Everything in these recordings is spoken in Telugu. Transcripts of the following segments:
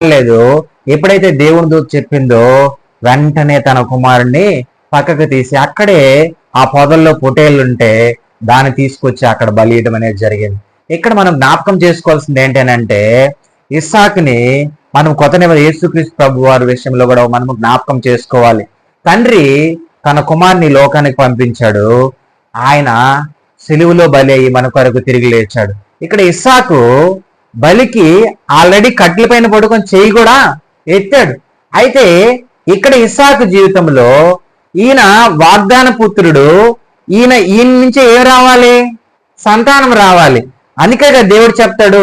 లేదు. ఎప్పుడైతే దేవుని దూత చెప్పిందో వెంటనే తన కుమారుణ్ణి పక్కకు తీసి అక్కడే ఆ పొదల్లో పొటేళ్ళుంటే దాన్ని తీసుకొచ్చి అక్కడ బలియడం అనేది జరిగింది. ఇక్కడ మనం జ్ఞాపకం చేసుకోవాల్సింది ఏంటంటే ఇస్సాక్ని మనం కొత్త నిబంధన యేసుక్రీస్తు ప్రభు వారి విషయంలో కూడా మనము జ్ఞాపకం చేసుకోవాలి. తండ్రి తన కుమార్ని లోకానికి పంపించాడు. ఆయన సిలువులో బలి అయ్యి మన కొరకు తిరిగి లేచాడు. ఇక్కడ ఇస్సాకు బలికి ఆల్రెడీ కట్ల పైన పడుకొని చేయి కూడా ఎత్తాడు. అయితే ఇక్కడ ఇస్సాకు జీవితంలో ఈయన వాగ్దాన పుత్రుడు ఈయన ఈయన నుంచి ఏం రావాలి? సంతానం రావాలి. అందుకే దేవుడు చెప్తాడు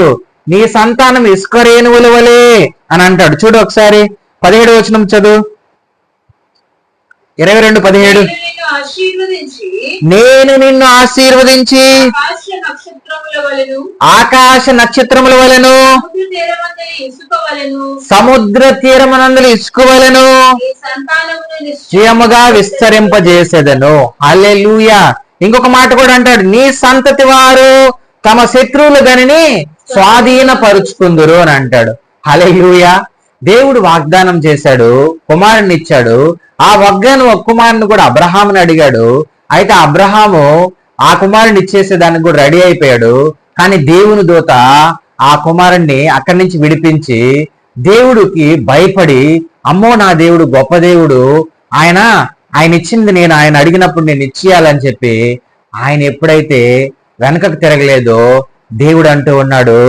నీ సంతానం ఇసుక రేణువుల వలె అని అంటాడు. చూడు ఒకసారి పదిహేడు వచనం చదువు. ఇరవై రెండు పదిహేడు. నేను నిన్ను ఆశీర్వదించి ఆకాశ నక్షత్రముల వలెను. సముద్ర తీరమనందులు ఇసుక వలెను నిశ్చయముగా విస్తరింపజేసేదను. హల్లెలూయా. ఇంకొక మాట కూడా అంటాడు నీ సంతతి వారు తమ శత్రువులు గనిని స్వాధీనపరుచుకుందురు అని అంటాడు. హల్లెలూయా. దేవుడు వాగ్దానం చేశాడు కుమారుని ఇచ్చాడు. ఆ వాగ్దానం ఒక కుమారుని కూడా అబ్రహాముని అడిగాడు. అయితే అబ్రహాము ఆ కుమారుని ఇచ్చేసేదానికి కూడా రెడీ అయిపోయాడు. కానీ దేవుని దూత ఆ కుమారుణ్ణి అక్కడి నుంచి విడిపించి దేవుడికి భయపడి అమ్మో నా దేవుడు గొప్ప దేవుడు ఆయన ఆయన ఇచ్చింది నేను ఆయన అడిగినప్పుడు నేను ఇచ్చేయాలని చెప్పి ఆయన ఎప్పుడైతే వెనకకు తిరగలేదో దేవుడు అంటూ ఉన్నాడు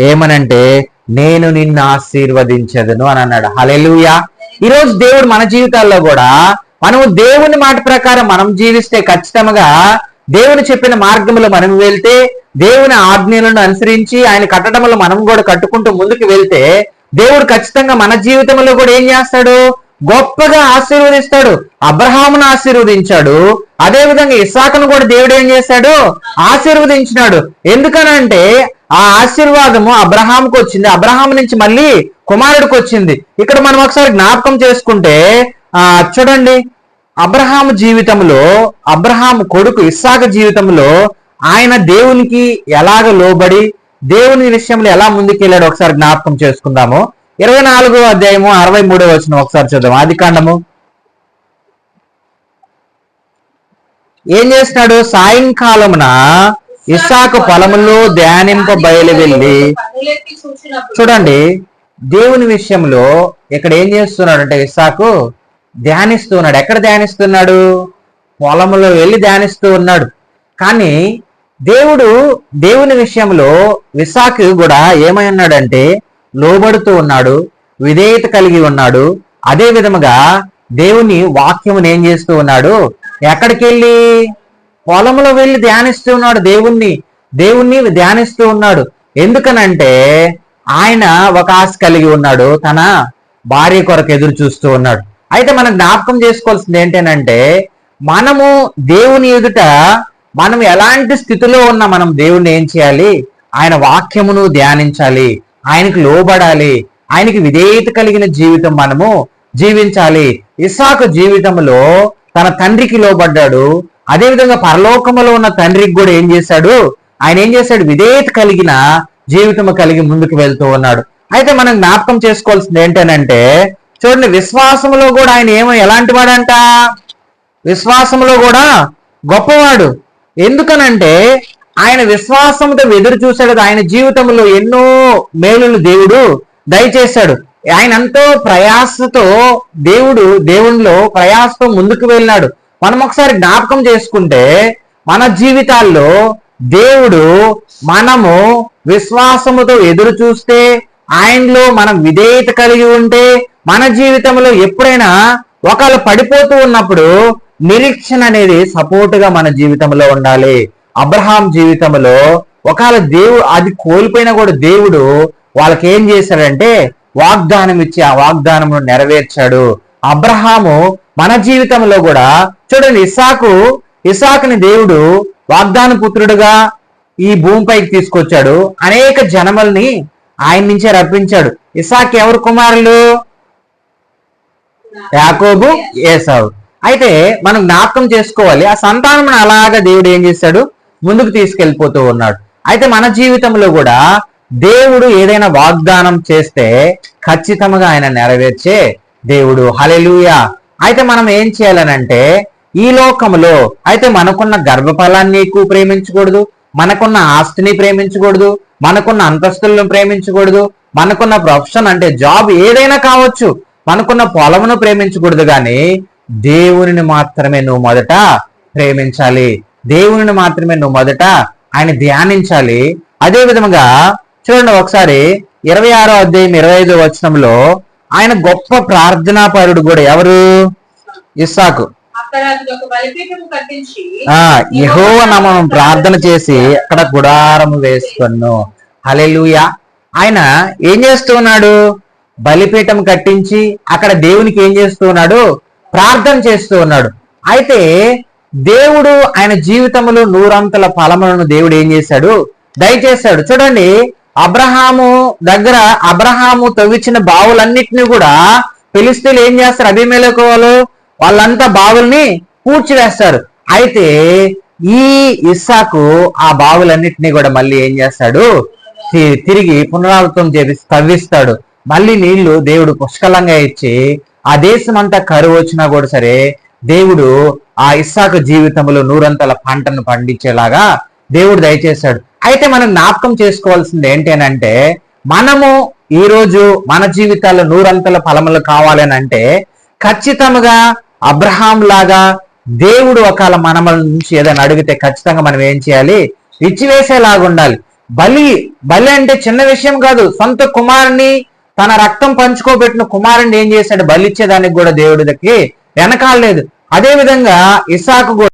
ఏమనంటే నేను నిన్ను ఆశీర్వదించదును అని అన్నాడు. హలెలుయా ఈరోజు దేవుడు మన జీవితాల్లో కూడా మనము దేవుని మాట ప్రకారం మనం జీవిస్తే ఖచ్చితంగా దేవుని చెప్పిన మార్గంలో మనం వెళ్తే దేవుని ఆజ్ఞలను అనుసరించి ఆయన కట్టడంలో మనం కూడా కట్టుకుంటూ ముందుకు వెళ్తే దేవుడు ఖచ్చితంగా మన జీవితంలో కూడా ఏం చేస్తాడు? గొప్పగా ఆశీర్వదిస్తాడు. అబ్రహామును ఆశీర్వదించాడు. అదే విధంగా ఇస్సాకును కూడా దేవుడు ఏం చేశాడు? ఆశీర్వదించినాడు. ఎందుకనంటే ఆ ఆశీర్వాదము అబ్రహాంకు వచ్చింది. అబ్రహాం నుంచి మళ్ళీ కుమారుడికి వచ్చింది. ఇక్కడ మనం ఒకసారి జ్ఞాపకం చేసుకుంటే ఆ చూడండి. అబ్రహాము జీవితంలో అబ్రహాము కొడుకు ఇస్సాక జీవితంలో ఆయన దేవునికి ఎలాగ లోబడి దేవుని విషయంలో ఎలా ముందుకెళ్ళాడు ఒకసారి జ్ఞాపకం చేసుకుందాము. ఇరవై నాలుగో అధ్యాయము అరవై మూడో వచ్చిన ఒకసారి చూద్దాం ఆది కాండము. ఏం చేస్తున్నాడు? సాయంకాలమున ఇస్సాకు పొలములో ధ్యానింప బయలు వెళ్ళి చూడండి దేవుని విషయంలో ఇక్కడ ఏం చేస్తున్నాడు అంటే ఇస్సాకు ధ్యానిస్తున్నాడు. ఎక్కడ ధ్యానిస్తున్నాడు? పొలంలో వెళ్ళి ధ్యానిస్తూ ఉన్నాడు. కానీ దేవుడు దేవుని విషయంలో విశాఖ కూడా ఏమై ఉన్నాడంటే లోబడుతూ ఉన్నాడు విధేయత కలిగి ఉన్నాడు. అదే విధముగా దేవుని వాక్యమును ఏం చేస్తూ ఉన్నాడు? ఎక్కడికి వెళ్ళి? పొలంలో వెళ్ళి ధ్యానిస్తూ ఉన్నాడు దేవుణ్ణి. దేవుణ్ణి ధ్యానిస్తూ ఉన్నాడు. ఎందుకనంటే ఆయన ఒక ఆశ కలిగి ఉన్నాడు. తన భార్య కొరకు ఎదురు చూస్తూ ఉన్నాడు. అయితే మనం జ్ఞాపకం చేసుకోవాల్సింది ఏంటంటే మనము దేవుని ఎదుట మనం ఎలాంటి స్థితిలో ఉన్నా మనం దేవుణ్ణి ఏం చేయాలి? ఆయన వాక్యమును ధ్యానించాలి. ఆయనకి లోబడాలి. ఆయనకి విధేయత కలిగిన జీవితం మనము జీవించాలి. ఇసాకు జీవితంలో తన తండ్రికి లోబడ్డాడు. అదేవిధంగా పరలోకములో ఉన్న తండ్రికి కూడా ఏం చేశాడు? ఆయన ఏం చేశాడు? విధేయత కలిగిన జీవితం కలిగి ముందుకు వెళ్తూ ఉన్నాడు. అయితే మనం జ్ఞాపకం చేసుకోవాల్సింది ఏంటనంటే చూడండి విశ్వాసంలో కూడా ఆయన ఏమో ఎలాంటి వాడంట? విశ్వాసంలో కూడా గొప్పవాడు. ఎందుకనంటే ఆయన విశ్వాసంతో ఎదురు చూశాడు ఆయన జీవితంలో ఎన్నో మేలులు దేవుడు దయచేశాడు. ఆయన ఎంతో ప్రయాసతో దేవుడు దేవునిలో ప్రయాసతో ముందుకు వెళ్ళినాడు మనం ఒకసారి జ్ఞాపకం చేసుకుంటే మన జీవితాల్లో దేవుడు మనము విశ్వాసముతో ఎదురు చూస్తే ఆయనలో మనం విధేయత కలిగి ఉంటే మన జీవితంలో ఎప్పుడైనా ఒకళ్ళు పడిపోతూ ఉన్నప్పుడు నిరీక్షణ అనేది సపోర్ట్గా మన జీవితంలో ఉండాలి. అబ్రహాం జీవితంలో ఒకవేళ దేవుడు అది కోల్పోయినా కూడా దేవుడు వాళ్ళకి ఏం చేశాడంటే వాగ్దానం ఇచ్చి ఆ వాగ్దానమును నెరవేర్చాడు. అబ్రహాము మన జీవితంలో కూడా చూడండి ఇసాకు ఇసాకుని దేవుడు వాగ్దాన పుత్రుడుగా ఈ భూమిపైకి తీసుకొచ్చాడు. అనేక జనమల్ని ఆయన నుంచే రప్పించాడు. ఇసాక్ ఎవరు కుమారులు? యాకోబు ఏసావు అయితే మనం జ్ఞాపకం చేసుకోవాలి ఆ సంతానం అలాగా దేవుడు ఏం చేశాడు ముందుకు తీసుకెళ్ళిపోతూ ఉన్నాడు. అయితే మన జీవితంలో కూడా దేవుడు ఏదైనా వాగ్దానం చేస్తే ఖచ్చితంగా ఆయన నెరవేర్చే దేవుడు. హలెలూయా అయితే మనం ఏం చేయాలనంటే ఈ లోకంలో అయితే మనకున్న గర్భఫలాన్ని ఎక్కువ ప్రేమించకూడదు మనకున్న ఆస్తిని ప్రేమించకూడదు మనకున్న అంతస్తులను ప్రేమించకూడదు మనకున్న ప్రొఫెషన్ అంటే జాబ్ ఏదైనా కావచ్చు మనకున్న పొలమును ప్రేమించకూడదు కానీ దేవునిని మాత్రమే నువ్వు మొదట ప్రేమించాలి. దేవునిని మాత్రమే నువ్వు మొదట ఆయన ధ్యానించాలి. అదే విధముగా చూడండి ఒకసారి ఇరవై ఆరో అధ్యాయం ఇరవై ఐదో వచనంలో ఆయన గొప్ప ప్రార్థనాపరుడు కూడా ఎవరు? ఇస్సాకు. అక్కడ ఆ నామం ప్రార్థన చేసి అక్కడ గుడారం వేసుకున్నాను హల్లెలూయా. ఆయన ఏం చేస్తూ ఉన్నాడు బలిపీఠం కట్టించి అక్కడ దేవునికి ఏం చేస్తూ ఉన్నాడు ప్రార్థన చేస్తూ ఉన్నాడు అయితే దేవుడు ఆయన జీవితంలో నూరంతల ఫలములను దేవుడు ఏం చేశాడు? దయచేశాడు. చూడండి అబ్రహాము దగ్గర అబ్రహాము తవ్వించిన బావులన్నిటిని కూడా పిలిస్తే ఏం చేస్తారు? అభిమేలకు వాళ్ళు వాళ్ళంతా బావుల్ని పూడ్చివేస్తారు అయితే ఈ ఇస్సాకు ఆ బావులన్నిటినీ కూడా మళ్ళీ ఏం చేస్తాడు? తిరిగి పునరావృతం చేసి తవ్విస్తాడు. మళ్ళీ నీళ్ళు దేవుడు పుష్కలంగా ఇచ్చి ఆ దేశం అంతా కరువు వచ్చినా కూడా సరే దేవుడు ఆ ఇస్సాకు జీవితంలో నూరంతల పంటను పండించేలాగా దేవుడు దయచేశాడు అయితే మనం జ్ఞాపకం చేసుకోవాల్సింది ఏంటి అని అంటే మనము ఈ రోజు మన జీవితాల్లో నూరంతల ఫలములు కావాలని అంటే ఖచ్చితంగా అబ్రహాం లాగా దేవుడు ఒకవేళ మనల నుంచి ఏదైనా అడిగితే ఖచ్చితంగా మనం ఏం చేయాలి? ఇచ్చివేసేలాగా ఉండాలి. బలి బలి అంటే చిన్న విషయం కాదు. సొంత కుమారుని తన రక్తం పంచుకోబెట్టిన కుమారుని ఏం చేశాడు? బలి ఇచ్చేదానికి కూడా దేవుడికి వెనకాలలేదు అదే విధంగా ఇసాకు కూడా